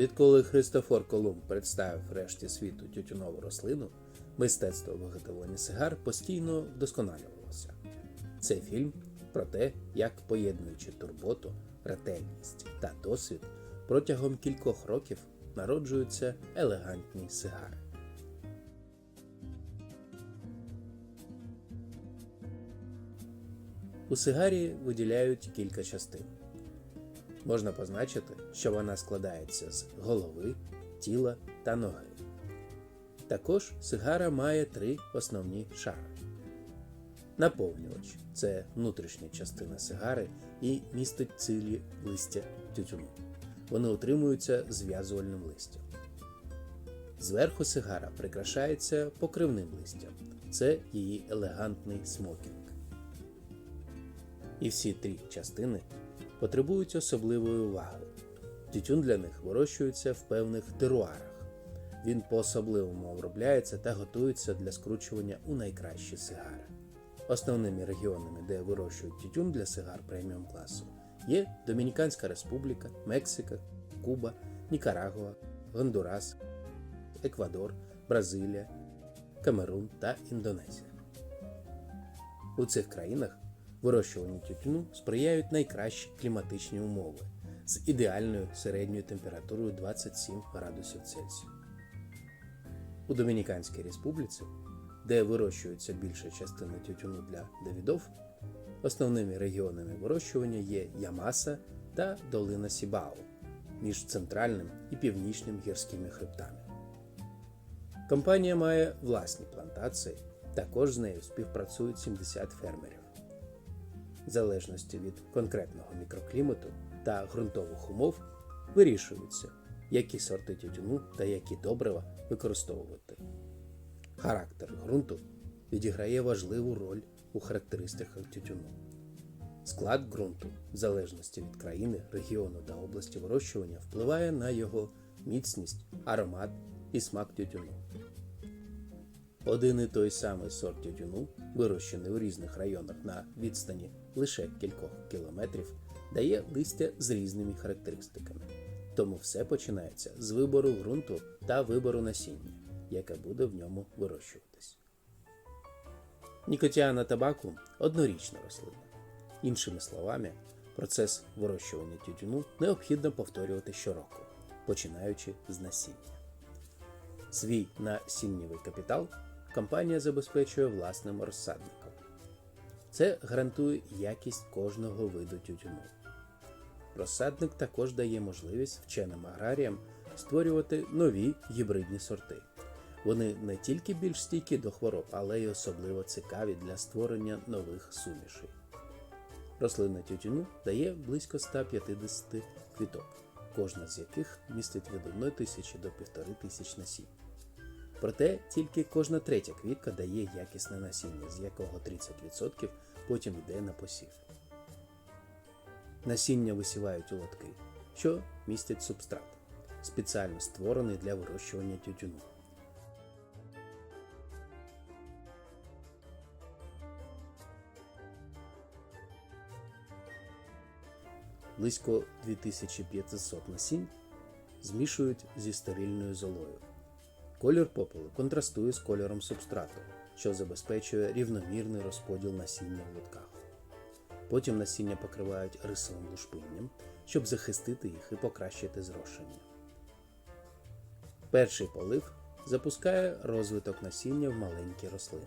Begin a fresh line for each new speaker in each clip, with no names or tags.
Відколи Христофор Колумб представив решті світу тютюнову рослину, мистецтво виготовлення сигар постійно вдосконалювалося. Цей фільм про те, як поєднуючи турботу, ретельність та досвід, протягом кількох років народжуються елегантні сигари. У сигарі виділяють кілька частин. Можна позначити, що вона складається з голови, тіла та ноги. Також сигара має три основні шари. Наповнювач це внутрішня частина сигари і містить цілі листя тютюну. Вони утримуються зв'язувальним листям. Зверху сигара прикрашається покривним листям. Це її елегантний смокінг. І всі три частини потребують особливої уваги. Тютюн для них вирощується в певних теруарах. Він по-особливому обробляється та готується для скручування у найкращі сигари. Основними регіонами, де вирощують тютюн для сигар преміум класу, є Домініканська Республіка, Мексика, Куба, Нікарагуа, Гондурас, Еквадор, Бразилія, Камерун та Індонезія. У цих країнах вирощуванню тютюну сприяють найкращі кліматичні умови з ідеальною середньою температурою 27 градусів Цельсію. У Домініканській Республіці, де вирощується більша частина тютюну для Давідов, основними регіонами вирощування є Ямаса та долина Сібао між центральним і північним гірськими хребтами. Компанія має власні плантації, також з нею співпрацюють 70 фермерів. Залежності від конкретного мікроклімату та ґрунтових умов вирішується, які сорти тютюну та які добрива використовувати. Характер ґрунту відіграє важливу роль у характеристиках тютюну. Склад ґрунту, в залежності від країни, регіону та області вирощування, впливає на його міцність, аромат і смак тютюну. Один і той самий сорт тютюну, вирощений у різних районах на відстані лише кількох кілометрів, дає листя з різними характеристиками. Тому все починається з вибору ґрунту та вибору насіння, яке буде в ньому вирощуватись. Нікотіана табаку однорічна рослина. Іншими словами, процес вирощування тютюну необхідно повторювати щороку, починаючи з насіння. Свій насіннєвий капітал компанія забезпечує власним розсадником. Це гарантує якість кожного виду тютюну. Розсадник також дає можливість вченим аграріям створювати нові гібридні сорти. Вони не тільки більш стійкі до хвороб, але й особливо цікаві для створення нових сумішей. Рослина тютюну дає близько 150 квіток, кожна з яких містить від 1 тисячі до 1,5 тисяч насінь. Проте тільки кожна третя квітка дає якісне насіння, з якого 30% потім йде на посів. Насіння висівають у лотки, що містять субстрат, спеціально створений для вирощування тютюну. Близько 2500 насінь змішують зі стерильною золою. Колір попелу контрастує з кольором субстрату, що забезпечує рівномірний розподіл насіння в лотках. Потім насіння покривають рисовим лушпинням, щоб захистити їх і покращити зрошення. Перший полив запускає розвиток насіння в маленькі рослини.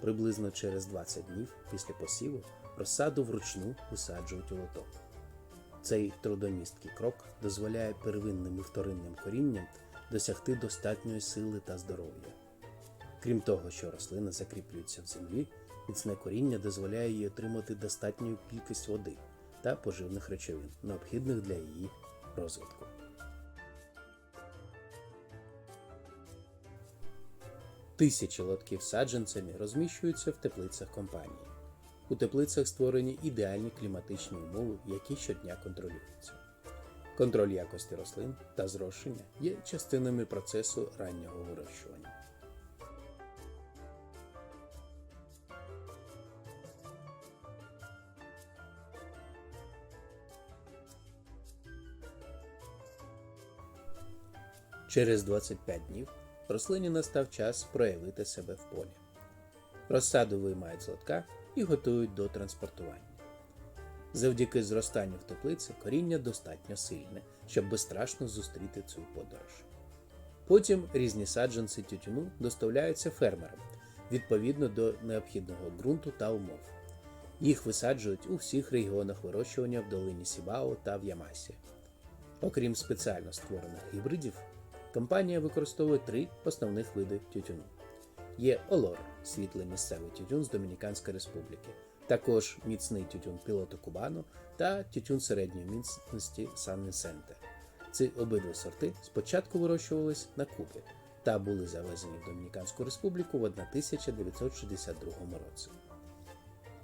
Приблизно через 20 днів після посіву розсаду вручну висаджують у лоток. Цей трудомісткий крок дозволяє первинним і вторинним корінням досягти достатньої сили та здоров'я. Крім того, що рослина закріплюється в землі, міцне коріння дозволяє їй отримати достатню кількість води та поживних речовин, необхідних для її розвитку. Тисячі лотків саджанцями розміщуються в теплицях компанії. У теплицях створені ідеальні кліматичні умови, які щодня контролюються. Контроль якості рослин та зрошення є частинами процесу раннього вирощування. Через 25 днів рослині настав час проявити себе в полі. Розсаду виймають з лотка і готують до транспортування. Завдяки зростанню в теплиці коріння достатньо сильне, щоб безстрашно зустріти цю подорож. Потім різні саджанці тютюну доставляються фермерам відповідно до необхідного ґрунту та умов. Їх висаджують у всіх регіонах вирощування в долині Сібао та в Ямасі. Окрім спеціально створених гібридів, компанія використовує три основних види тютюну. Є Олор, світлий місцевий тютюн з Домініканської Республіки, також міцний тютюн пілоту Кубану та тютюн середньої міцності Сан Вінсенте. Ці обидва сорти спочатку вирощувались на Кубі та були завезені в Домініканську Республіку в 1962 році.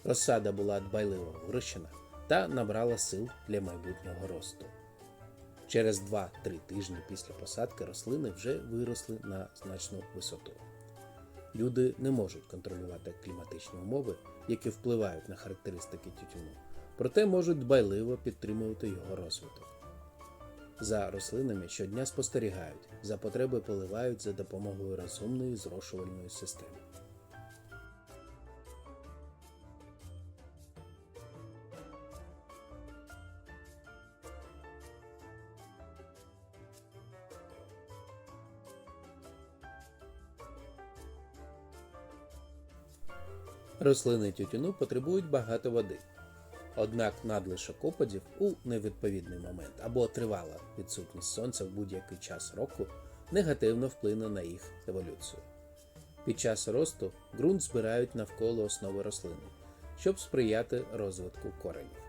Розсада була дбайливо вирощена та набрала сил для майбутнього росту. Через 2-3 тижні після посадки рослини вже виросли на значну висоту. Люди не можуть контролювати кліматичні умови, які впливають на характеристики тютюну, проте можуть дбайливо підтримувати його розвиток. За рослинами щодня спостерігають, за потреби поливають за допомогою розумної зрошувальної системи. Рослини тютюну потребують багато води. Однак надлишок опадів у невідповідний момент або тривала відсутність сонця в будь-який час року негативно вплине на їх еволюцію. Під час росту ґрунт збирають навколо основи рослини, щоб сприяти розвитку коренів.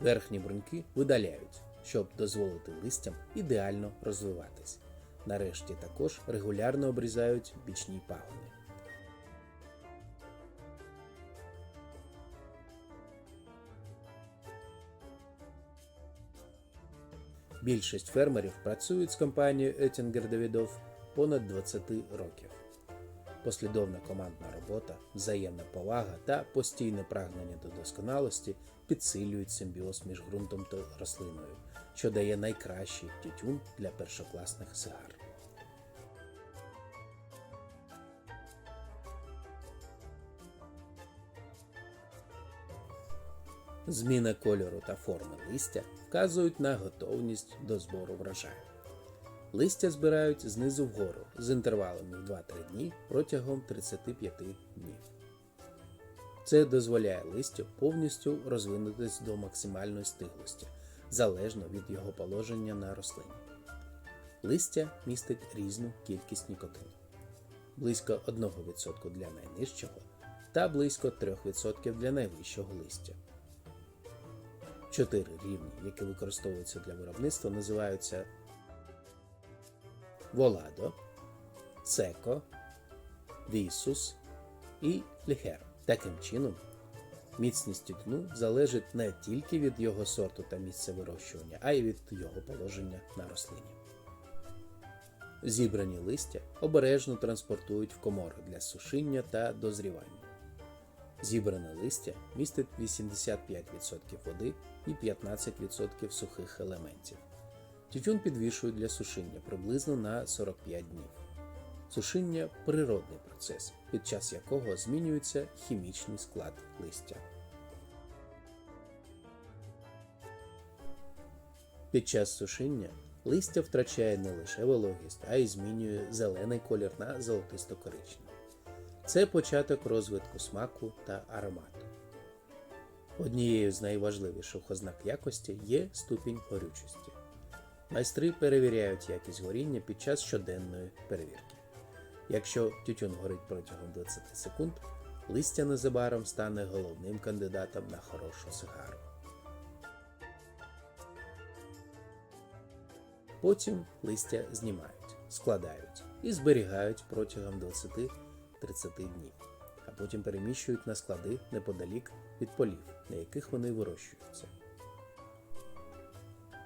Верхні бруньки видаляють, щоб дозволити листям ідеально розвиватись. Нарешті також регулярно обрізають бічні пагони. Більшість фермерів працюють з компанією Етінгер Давідов понад 20 років. Послідовна командна робота, взаємна повага та постійне прагнення до досконалості підсилюють симбіоз між ґрунтом та рослиною, що дає найкращий тютюн для першокласних сигар. Зміна кольору та форми листя вказують на готовність до збору врожаю. Листя збирають знизу вгору з інтервалами в 2-3 дні протягом 35 днів. Це дозволяє листю повністю розвинутись до максимальної стиглості, залежно від його положення на рослині. Листя містить різну кількість нікотину близько 1% для найнижчого та близько 3% для найвищого листя. Чотири рівні, які використовуються для виробництва, називаються Воладо, Секо, Вісус і Ліхеро. Таким чином, міцність тютюну залежить не тільки від його сорту та місця вирощування, а й від його положення на рослині. Зібрані листя обережно транспортують в комори для сушіння та дозрівання. Зібране листя містить 85% води і 15% сухих елементів. Тютюн підвішують для сушіння приблизно на 45 днів. Сушіння природний процес, під час якого змінюється хімічний склад листя. Під час сушіння листя втрачає не лише вологість, а й змінює зелений колір на золотисто-коричневий. Це початок розвитку смаку та аромату. Однією з найважливіших ознак якості є ступінь горючості. Майстри перевіряють якість горіння під час щоденної перевірки. Якщо тютюн горить протягом 20 секунд, листя незабаром стане головним кандидатом на хорошу сигару. Потім листя знімають, складають і зберігають протягом 20-30 днів, а потім переміщують на склади неподалік від полів, на яких вони вирощуються.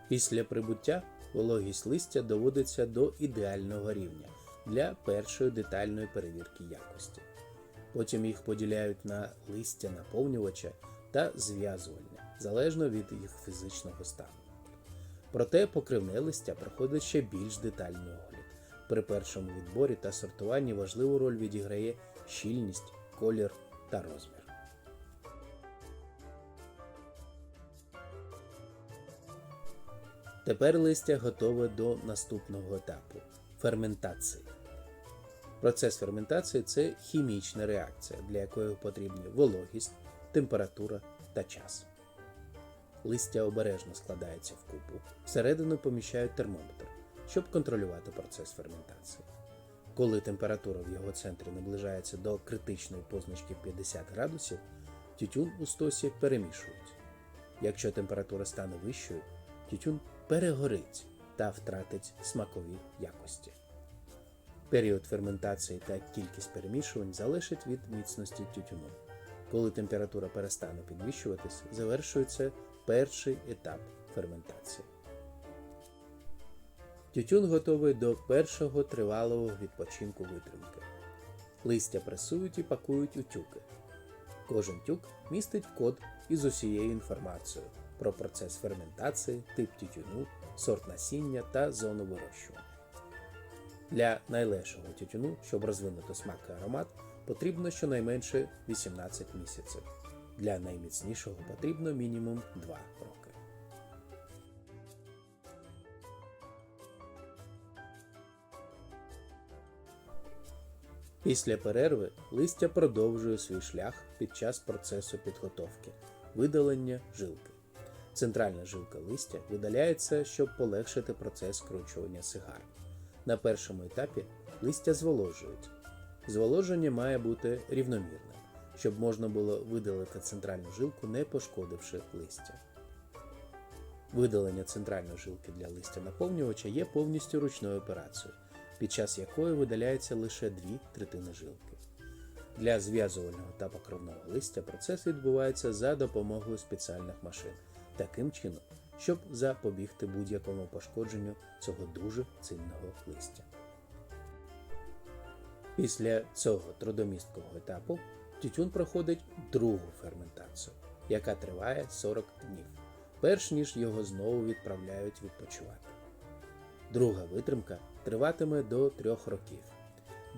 Після прибуття вологість листя доводиться до ідеального рівня для першої детальної перевірки якості. Потім їх поділяють на листя наповнювача та зв'язувальне, залежно від їх фізичного стану. Проте покривне листя проходить ще більш детальний огляд. При першому відборі та сортуванні важливу роль відіграє щільність, колір та розмір. Тепер листя готове до наступного етапу ферментації. Процес ферментації це хімічна реакція, для якої потрібні вологість, температура та час. Листя обережно складається в купу, всередину поміщають термометр, щоб контролювати процес ферментації. Коли температура в його центрі наближається до критичної позначки 50 градусів, тютюн у стосі перемішують. Якщо температура стане вищою, тютюн перегорить та втратить смакові якості. Період ферментації та кількість перемішувань залежить від міцності тютюну. Коли температура перестане підвищуватись, завершується перший етап ферментації. Тютюн готовий до першого тривалого відпочинку витримки. Листя пресують і пакують у тюки. Кожен тюк містить код із усією інформацією про процес ферментації, тип тютюну, сорт насіння та зону вирощування. Для найлегшого тютюну, щоб розвинути смак і аромат, потрібно щонайменше 18 місяців. Для найміцнішого потрібно мінімум 2 роки. Після перерви листя продовжує свій шлях під час процесу підготовки видалення жилки. Центральна жилка листя видаляється, щоб полегшити процес скручування сигар. На першому етапі листя зволожують. Зволоження має бути рівномірним, щоб можна було видалити центральну жилку, не пошкодивши листя. Видалення центральної жилки для листя наповнювача є повністю ручною операцією, під час якої видаляється лише дві третини жилки. Для зв'язувального та покровного листя процес відбувається за допомогою спеціальних машин, таким чином, щоб запобігти будь-якому пошкодженню цього дуже цінного листя. Після цього трудомісткого етапу тютюн проходить другу ферментацію, яка триває 40 днів, перш ніж його знову відправляють відпочивати. Друга витримка триватиме до 3 років.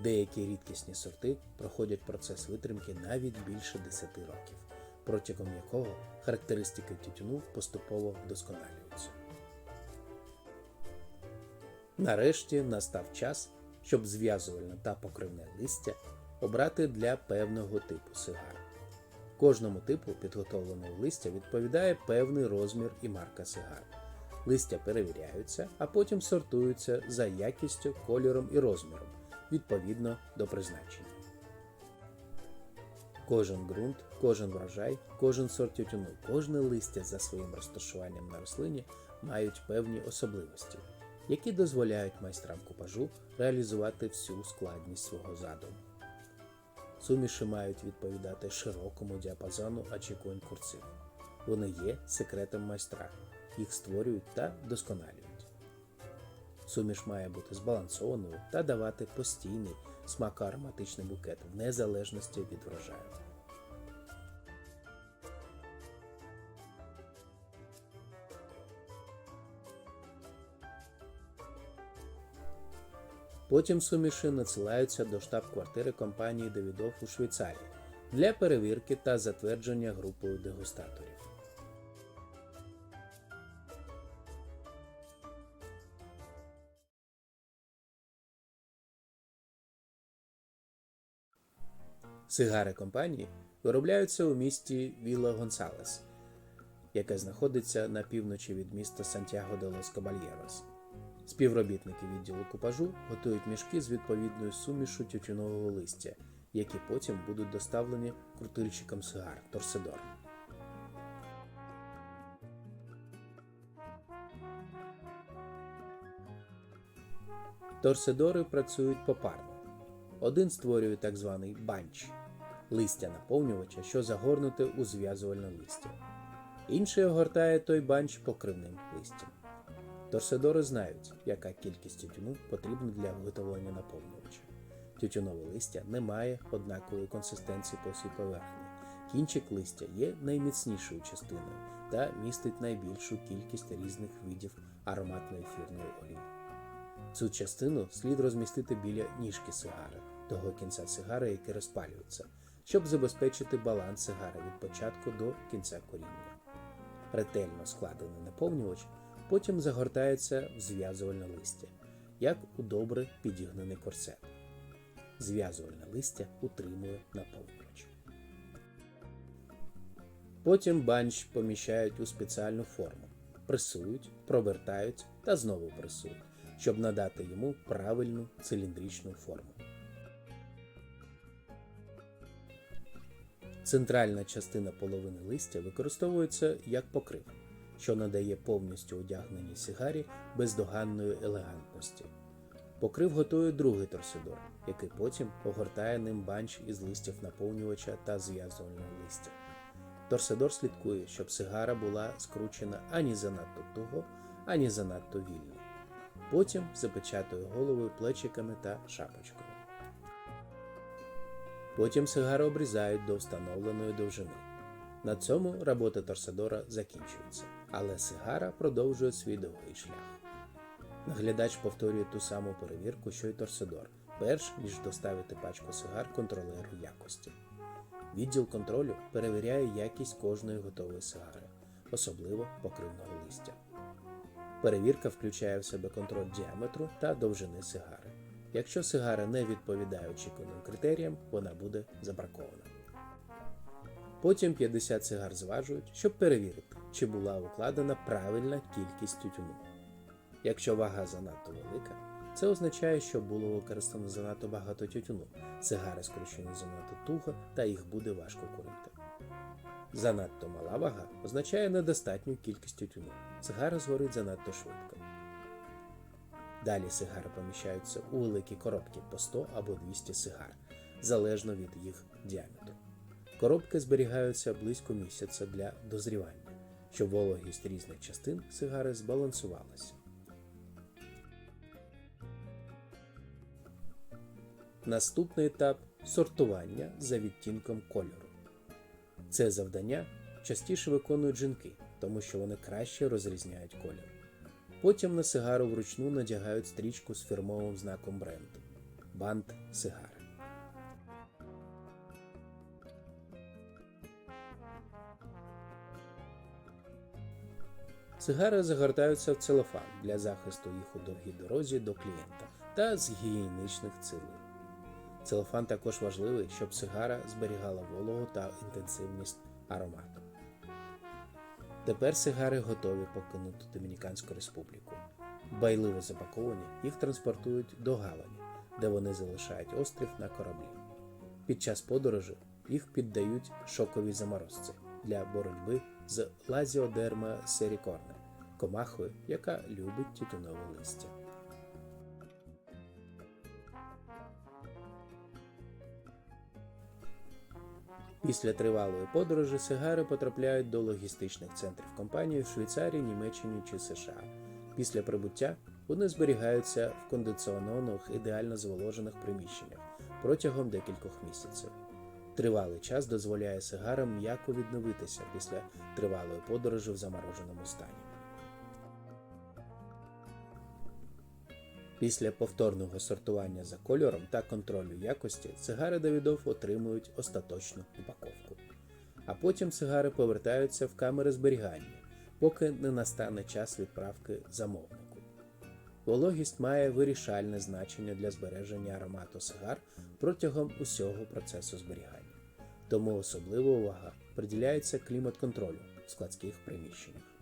Деякі рідкісні сорти проходять процес витримки навіть більше 10 років, протягом якого характеристики тютюну поступово вдосконалюються. Нарешті настав час, щоб зв'язувальне та покривне листя обрати для певного типу сигар. Кожному типу підготовленого листя відповідає певний розмір і марка сигар. Листя перевіряються, а потім сортуються за якістю, кольором і розміром відповідно до призначення. Кожен ґрунт, кожен врожай, кожен сорт тютюну, кожне листя за своїм розташуванням на рослині мають певні особливості, які дозволяють майстрам купажу реалізувати всю складність свого задуму. Суміші мають відповідати широкому діапазону очікувань курців. Вони є секретом майстра, їх створюють та досконалюють. Суміш має бути збалансованою та давати постійний смако-ароматичний букет в незалежності від врожаю. Потім суміші надсилаються до штаб-квартири компанії Давідов у Швейцарії для перевірки та затвердження групою дегустаторів. Сигари компанії виробляються у місті Віла Гонсалес, яке знаходиться на півночі від міста Сантьяго де лос Кабальєрос. Співробітники відділу купажу готують мішки з відповідною сумішу тютюнового листя, які потім будуть доставлені крутильщикам сигар Торседор. Торседори працюють попарно. Один створює так званий банч листя наповнювача, що загорнуте у зв'язувальне листя. Інший огортає той банч покривним листям. Торседори знають, яка кількість тютюну потрібна для виготовлення наповнювача. Тютюнове листя не має однакової консистенції по всій поверхні. Кінчик листя є найміцнішою частиною та містить найбільшу кількість різних видів ароматної ефірної олії. Цю частину слід розмістити біля ніжки сигари, того кінця сигари, який розпалюється, щоб забезпечити баланс сигари від початку до кінця коріння. Ретельно складений наповнювач потім загортається в зв'язувальне листя, як у добре підігнаний корсет. Зв'язувальне листя утримує наповнювач. Потім банч поміщають у спеціальну форму, пресують, провертають та знову пресують, щоб надати йому правильну циліндричну форму. Центральна частина половини листя використовується як покрив, що надає повністю одягненій сигарі бездоганної елегантності. Покрив готує другий торсидор, який потім огортає ним банч із листів наповнювача та зв'язувального листя. Торсидор слідкує, щоб сигара була скручена ані занадто туго, ані занадто вільно. Потім запечатує головою плечиками та шапочкою. Потім сигару обрізають до встановленої довжини. На цьому робота торсидора закінчується, але сигара продовжує свій довгий шлях. Наглядач повторює ту саму перевірку, що й торсидор, перш ніж доставити пачку сигар контролеру якості. Відділ контролю перевіряє якість кожної готової сигари, особливо покривного листя. Перевірка включає в себе контроль діаметру та довжини сигари. Якщо сигара не відповідає очікуваним критеріям, вона буде забракована. Потім 50 сигар зважують, щоб перевірити, чи була укладена правильна кількість тютюну. Якщо вага занадто велика, це означає, що було використано занадто багато тютюну, сигари скручені занадто туго та їх буде важко курити. Занадто мала вага означає недостатню кількість тютюну. Сигара згорить занадто швидко. Далі сигари поміщаються у великі коробки по 100 або 200 сигар, залежно від їх діаметру. Коробки зберігаються близько місяця для дозрівання, щоб вологість різних частин сигари збалансувалася. Наступний етап сортування за відтінком кольору. Це завдання частіше виконують жінки, тому що вони краще розрізняють колір. Потім на сигару вручну надягають стрічку з фірмовим знаком бренду бант сигари. Сигари загортаються в целофан для захисту їх у довгій дорозі до клієнта та з гігієнічних цілей. Целофан також важливий, щоб сигара зберігала вологу та інтенсивність аромату. Тепер сигари готові покинути Домініканську республіку. Байливо запаковані їх транспортують до Гавані, де вони залишають острів на кораблі. Під час подорожі їх піддають шоковій заморозці для боротьби з лазіодерма серікорне, комахою, яка любить тютюнове листя. Після тривалої подорожі сигари потрапляють до логістичних центрів компанії в Швейцарії, Німеччині чи США. Після прибуття вони зберігаються в кондиціонованих ідеально зволожених приміщеннях протягом декількох місяців. Тривалий час дозволяє сигарам м'яко відновитися після тривалої подорожі в замороженому стані. Після повторного сортування за кольором та контролю якості сигари Давідов отримують остаточну упаковку. А потім сигари повертаються в камери зберігання, поки не настане час відправки замовнику. Вологість має вирішальне значення для збереження аромату сигар протягом усього процесу зберігання. Тому особлива увага приділяється клімат-контролю в складських приміщеннях.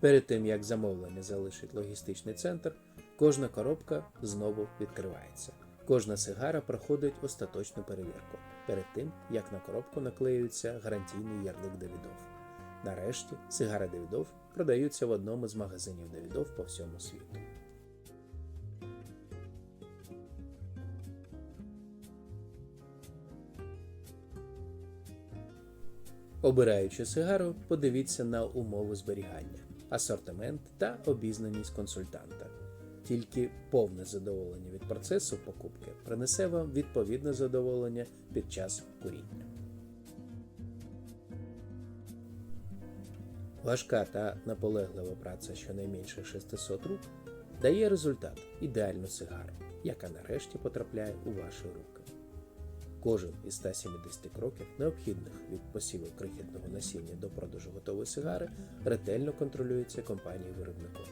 Перед тим як замовлення залишить логістичний центр, кожна коробка знову відкривається. Кожна сигара проходить остаточну перевірку перед тим, як на коробку наклеюється гарантійний ярлик Давідов. Нарешті сигари Давідов продаються в одному з магазинів Давідов по всьому світу. Обираючи сигару, подивіться на умови зберігання, асортимент та обізнаність консультанта. Тільки повне задоволення від процесу покупки принесе вам відповідне задоволення під час куріння. Важка та наполеглива праця щонайменше 600 рук дає результат ідеальну сигару, яка нарешті потрапляє у ваші руки. Кожен із 170 кроків, необхідних від посіву крихітного насіння до продажу готової сигари, ретельно контролюється компанією виробником.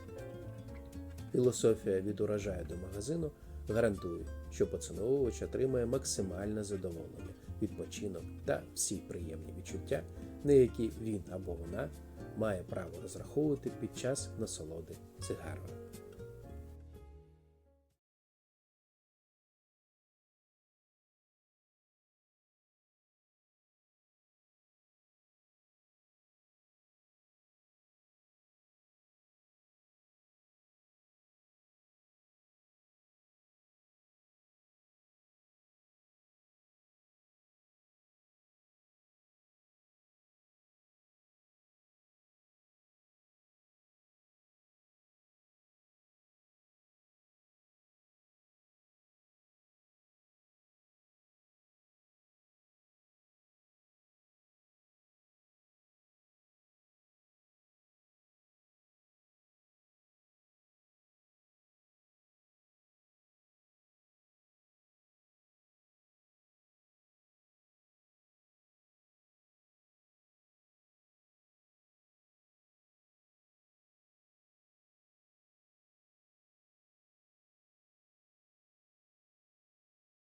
Філософія від урожаю до магазину гарантує, що поціновувач отримає максимальне задоволення, відпочинок та всі приємні відчуття, на які він або вона має право розраховувати під час насолоди сигарою.